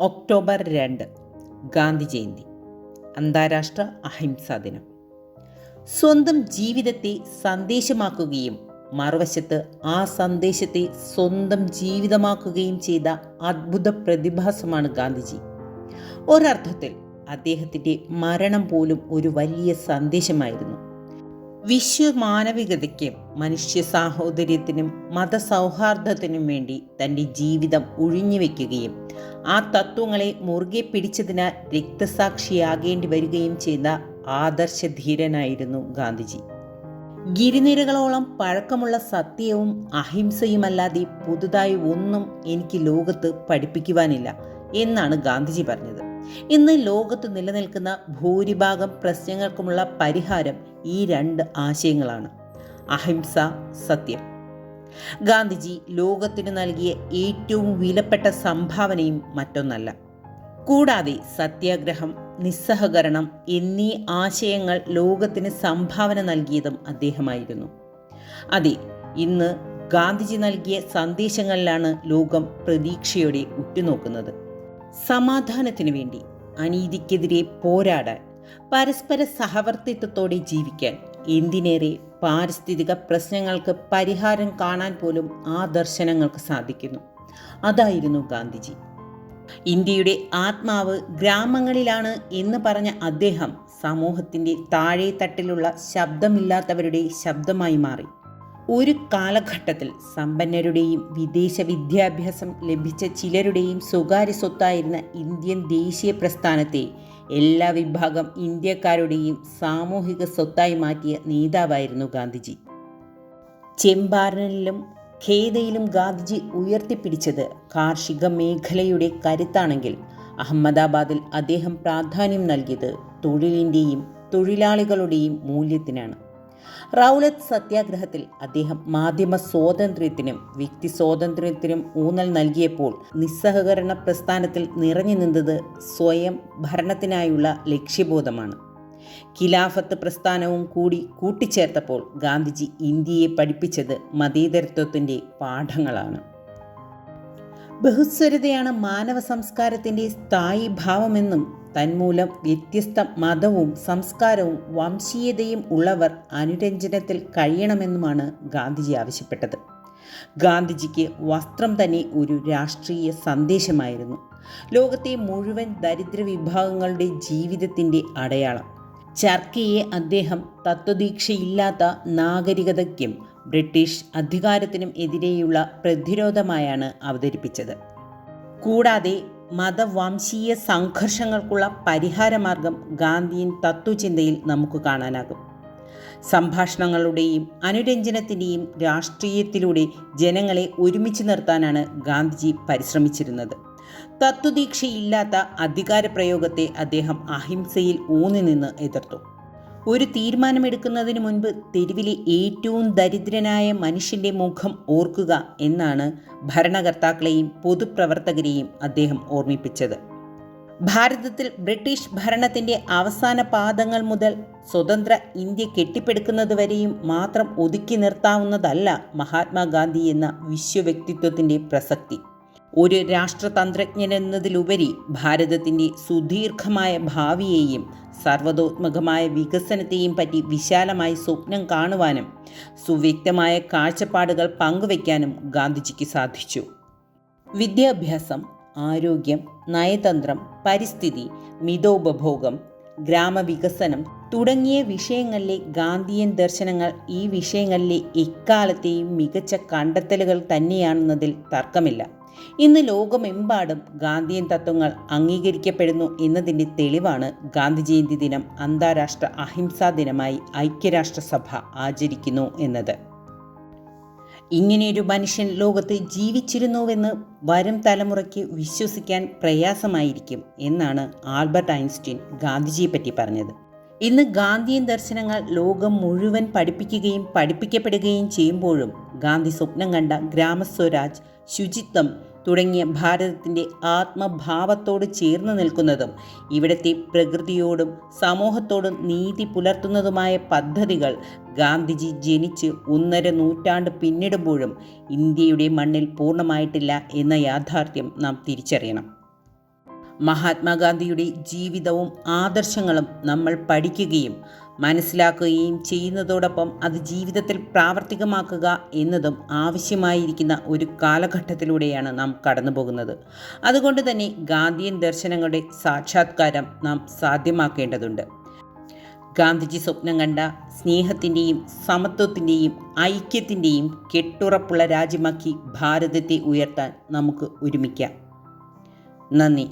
October രണ്ട് ഗാന്ധി ജയന്തി അന്താരാഷ്ട്ര അഹിംസാ ദിനം. സ്വന്തം ജീവിതത്തെ സന്ദേശമാക്കുകയും മറുവശത്ത് ആ സന്ദേശത്തെ സ്വന്തം ജീവിതമാക്കുകയും ചെയ്ത അത്ഭുത പ്രതിഭാസമാണ് ഗാന്ധിജി. ഒരർത്ഥത്തിൽ അദ്ദേഹത്തിന്റെ മരണം പോലും ഒരു വലിയ സന്ദേശമായിരുന്നു. വിശ്വമാനവികതയ്ക്കും മനുഷ്യ സാഹോദര്യത്തിനും മതസൗഹാർദ്ദത്തിനും വേണ്ടി തന്റെ ജീവിതം ഒഴിഞ്ഞുവെക്കുകയും ആ തത്വങ്ങളെ മുറുകെ പിടിച്ചതിനാൽ രക്തസാക്ഷിയാകേണ്ടി വരികയും ചെയ്ത ആദർശധീരനായിരുന്നു ഗാന്ധിജി. ഗിരിനിരകളോളം പഴക്കമുള്ള സത്യവും അഹിംസയുമല്ലാതെ പുതുതായി ഒന്നും എനിക്ക് ലോകത്ത് പഠിപ്പിക്കുവാനില്ല എന്നാണ് ഗാന്ധിജി പറഞ്ഞത്. ഇന്ന് ലോകത്ത് നിലനിൽക്കുന്ന ഭൂരിഭാഗം പ്രശ്നങ്ങൾക്കുമുള്ള പരിഹാരം ഈ രണ്ട് ആശയങ്ങളാണ്. അഹിംസ സത്യം. ഗാന്ധിജി ലോകത്തിന് നൽകിയ ഏറ്റവും വിലപ്പെട്ട സംഭാവനയും മറ്റൊന്നല്ല. കൂടാതെ സത്യാഗ്രഹം നിസ്സഹകരണം എന്നീ ആശയങ്ങൾ ലോകത്തിന് സംഭാവന നൽകിയതും അദ്ദേഹമായിരുന്നു. അതെ ഇന്ന് ഗാന്ധിജി നൽകിയ സന്ദേശങ്ങളിലാണ് ലോകം പ്രതീക്ഷയോടെ ഉറ്റുനോക്കുന്നത്. സമാധാനത്തിനു വേണ്ടി അനീതിക്കെതിരെ പോരാടാൻ പരസ്പര സഹവർത്തിത്വത്തോടെ ജീവിക്കാൻ എന്തിനേറെ പാരിസ്ഥിതിക പ്രശ്നങ്ങൾക്ക് പരിഹാരം കാണാൻ പോലും ആ ദർശനങ്ങൾക്ക് സാധിക്കുന്നു. അതായിരുന്നു ഗാന്ധിജി. ഇന്ത്യയുടെ ആത്മാവ് ഗ്രാമങ്ങളിലാണ് എന്ന് പറഞ്ഞ അദ്ദേഹം സമൂഹത്തിന്റെ താഴെ തട്ടിലുള്ള ശബ്ദമില്ലാത്തവരുടെ ശബ്ദമായി മാറി. ഒരു കാലഘട്ടത്തിൽ സമ്പന്നരുടെയും വിദേശ വിദ്യാഭ്യാസം ലഭിച്ച ചിലരുടെയും സ്വകാര്യ സ്വത്തായിരുന്ന ഇന്ത്യൻ ദേശീയ പ്രസ്ഥാനത്തെ എല്ലാ വിഭാഗം ഇന്ത്യക്കാരുടെയും സാമൂഹിക സ്വത്തായി മാറ്റിയ നേതാവായിരുന്നു ഗാന്ധിജി. ചെമ്പാരനിലും ഖേദയിലും ഗാന്ധിജി ഉയർത്തിപ്പിടിച്ചത് കാർഷിക മേഖലയുടെ കരുത്താണെങ്കിൽ അഹമ്മദാബാദിൽ അദ്ദേഹം പ്രാധാന്യം നൽകിയത് തൊഴിലിന്റെയും തൊഴിലാളികളുടെയും മൂല്യത്തിനാണ്. റൗലത്ത് സത്യാഗ്രഹത്തിൽ അദ്ദേഹം മാധ്യമ സ്വാതന്ത്ര്യത്തിനും വ്യക്തി സ്വാതന്ത്ര്യത്തിനും ഊന്നൽ നൽകിയപ്പോൾ നിസ്സഹകരണ പ്രസ്ഥാനത്തിൽ നിറഞ്ഞു നിന്നത് സ്വയം ഭരണത്തിനായുള്ള ലക്ഷ്യബോധമാണ്. ഖിലാഫത്ത് പ്രസ്ഥാനവും കൂടി കൂട്ടിച്ചേർത്തപ്പോൾ ഗാന്ധിജി ഇന്ത്യയെ പഠിപ്പിച്ചത് മതേതരത്വത്തിന്റെ പാഠങ്ങളാണ്. ബഹുസ്വരതയാണ് മാനവ സംസ്കാരത്തിന്റെ സ്ഥായി ഭാവമെന്നും തന്മൂലം വ്യത്യസ്ത മതവും സംസ്കാരവും വംശീയതയും ഉള്ളവർ അനുരഞ്ജനത്തിൽ കഴിയണമെന്നുമാണ് ഗാന്ധിജി ആവശ്യപ്പെട്ടത്. ഗാന്ധിജിക്ക് വസ്ത്രം തന്നെ ഒരു രാഷ്ട്രീയ സന്ദേശമായിരുന്നു. ലോകത്തെ മുഴുവൻ ദരിദ്ര വിഭാഗങ്ങളുടെ ജീവിതത്തിന്റെ അടയാളം. ചർക്കയെ അദ്ദേഹം തത്വദീക്ഷയില്ലാത്ത നാഗരികതയ്ക്കും ബ്രിട്ടീഷ് അധികാരത്തിനും എതിരെയുള്ള പ്രതിരോധമായാണ് അവതരിപ്പിച്ചത്. കൂടാതെ മതവംശീയ സംഘർഷങ്ങൾക്കുള്ള പരിഹാരമാർഗം ഗാന്ധിയൻ തത്വചിന്തയിൽ നമുക്ക് കാണാനാകും. സംഭാഷണങ്ങളുടെയും അനുരഞ്ജനത്തിന്റെയും രാഷ്ട്രീയത്തിലൂടെ ജനങ്ങളെ ഒരുമിച്ച് നിർത്താനാണ് ഗാന്ധിജി പരിശ്രമിച്ചിരുന്നത്. തത്വദീക്ഷയില്ലാത്ത അധികാരപ്രയോഗത്തെ അദ്ദേഹം അഹിംസയിൽ ഊന്നി നിന്ന് എതിർത്തു. ഒരു തീരുമാനമെടുക്കുന്നതിന് മുൻപ് തെരുവിലെ ഏറ്റവും ദരിദ്രനായ മനുഷ്യന്റെ മുഖം ഓർക്കുക എന്നാണ് ഭരണകർത്താക്കളെയും പൊതുപ്രവർത്തകരെയും അദ്ദേഹം ഓർമ്മിപ്പിച്ചത്. ഭാരതത്തിൽ ബ്രിട്ടീഷ് ഭരണത്തിന്റെ അവസാന പാദങ്ങൾ മുതൽ സ്വതന്ത്ര ഇന്ത്യ കെട്ടിപ്പടുക്കുന്നതുവരെയും മാത്രം ഒതുക്കി നിർത്താവുന്നതല്ല മഹാത്മാഗാന്ധി എന്ന വിശ്വവ്യക്തിത്വത്തിന്റെ പ്രസക്തി. ഒരു രാഷ്ട്രതന്ത്രജ്ഞനെന്നതിലുപരി ഭാരതത്തിന്റെ സുദീർഘമായ ഭാവിയെയും സർവതോത്മകമായ വികസനത്തെയും പറ്റി വിശാലമായി സ്വപ്നം കാണുവാനും സുവ്യക്തമായ കാഴ്ചപ്പാടുകൾ പങ്കുവയ്ക്കാനും ഗാന്ധിജിക്ക് സാധിച്ചു. വിദ്യാഭ്യാസം ആരോഗ്യം നയതന്ത്രം പരിസ്ഥിതി മിതോപഭോഗം ഗ്രാമവികസനം തുടങ്ങിയ വിഷയങ്ങളിലെ ഗാന്ധിയൻ ദർശനങ്ങൾ ഈ വിഷയങ്ങളിലെ എക്കാലത്തെയും മികച്ച കണ്ടെത്തലുകൾ തന്നെയാണെന്നതിൽ തർക്കമില്ല. ഇന്ന് ലോകമെമ്പാടും ഗാന്ധിയൻ തത്വങ്ങൾ അംഗീകരിക്കപ്പെടുന്നു എന്നതിന്റെ തെളിവാണ് ഗാന്ധി ജയന്തി ദിനം അന്താരാഷ്ട്ര അഹിംസാ ദിനമായി ഐക്യരാഷ്ട്രസഭ ആചരിക്കുന്നു എന്നത്. ഇങ്ങനെയൊരു മനുഷ്യൻ ലോകത്ത് ജീവിച്ചിരുന്നുവെന്ന് വരും തലമുറയ്ക്ക് വിശ്വസിക്കാൻ പ്രയാസമായിരിക്കും എന്നാണ് ആൽബർട്ട് ഐൻസ്റ്റീൻ ഗാന്ധിജിയെ പറ്റി പറഞ്ഞത്. ഇന്ന് ഗാന്ധിയൻ ദർശനങ്ങൾ ലോകം മുഴുവൻ പഠിപ്പിക്കുകയും പഠിപ്പിക്കപ്പെടുകയും ചെയ്യുമ്പോഴും ഗാന്ധി സ്വപ്നം കണ്ട ഗ്രാമസ്വരാജ് ശുചിത്വം തുടങ്ങിയ ഭാരതത്തിന്റെ ആത്മഭാവത്തോട് ചേർന്ന് നിൽക്കുന്നതും ഇവിടുത്തെ പ്രകൃതിയോടും സമൂഹത്തോടും നീതി പുലർത്തുന്നതുമായ പദ്ധതികൾ ഗാന്ധിജി ജനിച്ച് ഒന്നര നൂറ്റാണ്ട് പിന്നിടുമ്പോഴും ഇന്ത്യയുടെ മണ്ണിൽ പൂർണമായിട്ടില്ല എന്ന യാഥാർത്ഥ്യം നാം തിരിച്ചറിയണം. മഹാത്മാഗാന്ധിയുടെ ജീവിതവും ആദർശങ്ങളും നമ്മൾ പഠിക്കുകയും മനസ്സിലാക്കുകയും ചെയ്യുന്നതോടൊപ്പം അത് ജീവിതത്തിൽ പ്രാവർത്തികമാക്കുക എന്നതും ആവശ്യമായിരിക്കുന്ന ഒരു കാലഘട്ടത്തിലൂടെയാണ് നാം കടന്നു പോകുന്നത് അതുകൊണ്ട് തന്നെ ഗാന്ധിയൻ ദർശനങ്ങളുടെ സാക്ഷാത്കാരം നാം സാധ്യമാക്കേണ്ടതുണ്ട്. ഗാന്ധിജി സ്വപ്നം കണ്ട സ്നേഹത്തിന്റെയും സമത്വത്തിന്റെയും ഐക്യത്തിന്റെയും കെട്ടുറപ്പുള്ള രാജ്യമാക്കി ഭാരതത്തെ ഉയർത്താൻ നമുക്ക് ഒരുമിക്കാം. നന്ദി.